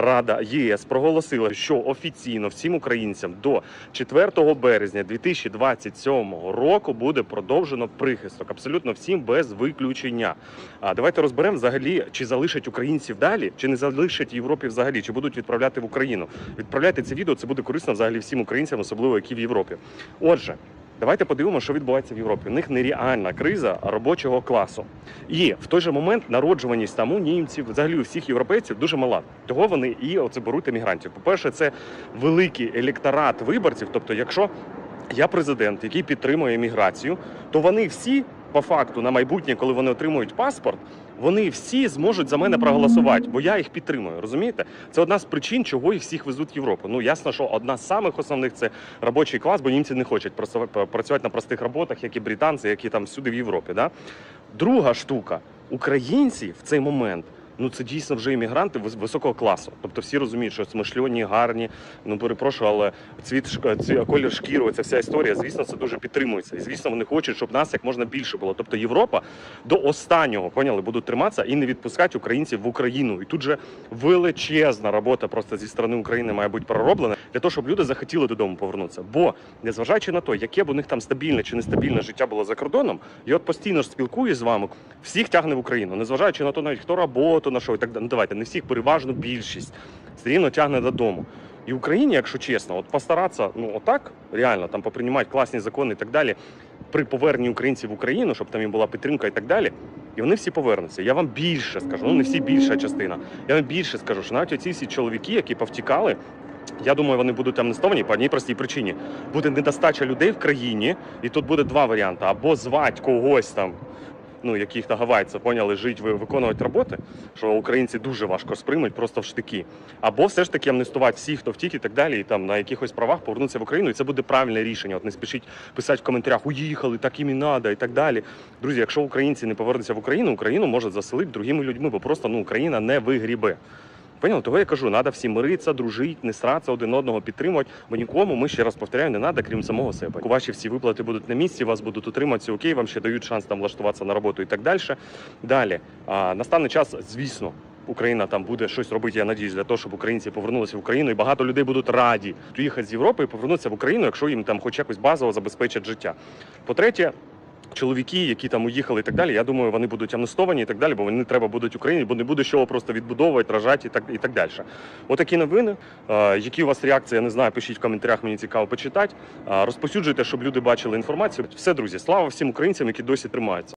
Рада ЄС проголосила, що офіційно всім українцям до 4 березня 2027 року буде продовжено прихисток. Абсолютно всім без виключення. А давайте розберемо взагалі, чи залишать українців далі, чи не залишать Європі взагалі, чи будуть відправляти в Україну. Відправляйте це відео, це буде корисно взагалі всім українцям, особливо які в Європі. Отже. Давайте подивимося, що відбувається в Європі. У них нереальна криза робочого класу. І в той же момент народжуваність там у німців, взагалі у всіх європейців дуже мала. Того вони і оце беруть емігрантів. По-перше, це великий електорат виборців. Тобто, якщо я президент, який підтримує еміграцію, то вони всі, по факту, на майбутнє, коли вони отримують паспорт, вони всі зможуть за мене проголосувати, бо я їх підтримую. Розумієте? Це одна з причин, чого їх всіх везуть в Європу. Ну ясно, що одна з самих основних це робочий клас, бо німці не хочуть працювати на простих роботах, як і британці, які там всюди в Європі. Да? Друга штука українці в цей момент. Ну це дійсно вже іммігранти вис- високого класу. Тобто всі розуміють, що смишльоні, гарні. Ну перепрошую, але цвіт ці колір шкіри, ця вся історія, звісно, це дуже підтримується. І звісно, вони хочуть, щоб нас як можна більше було. Тобто Європа до останнього поняли, будуть триматися і не відпускати українців в Україну. І тут же величезна робота просто зі сторони України має бути пророблена для того, щоб люди захотіли додому повернутися. Бо незважаючи на те, яке б у них там стабільне чи нестабільне життя було за кордоном, я от постійно ж спілкуюсь з вами, всіх тягне в Україну, незважаючи на те, навіть хто роботу на що і так далі. Ну давайте не всіх, переважно більшість все рівно тягне додому. І Україні, якщо чесно, от постаратися, ну отак реально там поприймати класні закони і так далі при поверненні українців в Україну, щоб там їм була підтримка і так далі. І вони всі повернуться. Я вам більше скажу, ну не всі більша частина. Я вам більше скажу, що навіть оці всі чоловіки, які повтікали, я думаю, вони будуть амнестовані по одній простій причині. Буде недостача людей в країні, і тут буде два варіанти: або звати когось там. Ну, яких то гавайця поняли, жить, ви- виконувати роботи, що українці дуже важко сприймуть просто в штики. Або все ж таки амнестувати всіх, хто втік і так далі, і там на якихось правах повернутися в Україну, і це буде правильне рішення. От не спішіть писати в коментарях, уїхали, так і надо, і так далі. Друзі, якщо українці не повернуться в Україну, Україну можуть заселити другими людьми, бо просто ну Україна не вигрібе. Поняли? Того я кажу, треба всім миритися, дружити, не сратися один одного підтримувати, бо нікому, ми ще раз повторяю, не треба, крім самого себе. Ваші всі виплати будуть на місці, вас будуть утриматися, окей, вам ще дають шанс там влаштуватися на роботу і так далі. Далі, а, настане час, звісно. Україна там буде щось робити, я надіюсь, для того, щоб українці повернулися в Україну, і багато людей будуть раді приїхати з Європи і повернутися в Україну, якщо їм там хоч якось базово забезпечать життя. По-третє, чоловіки, які там уїхали і так далі, я думаю, вони будуть амнестовані і так далі, бо вони треба будуть Україні, бо не буде що просто відбудовувати, рожати і так і так далі. Отакі новини. Які у вас реакції, я не знаю, пишіть в коментарях, мені цікаво почитати. Розпосюджуйте, щоб люди бачили інформацію. Все, друзі, слава всім українцям, які досі тримаються.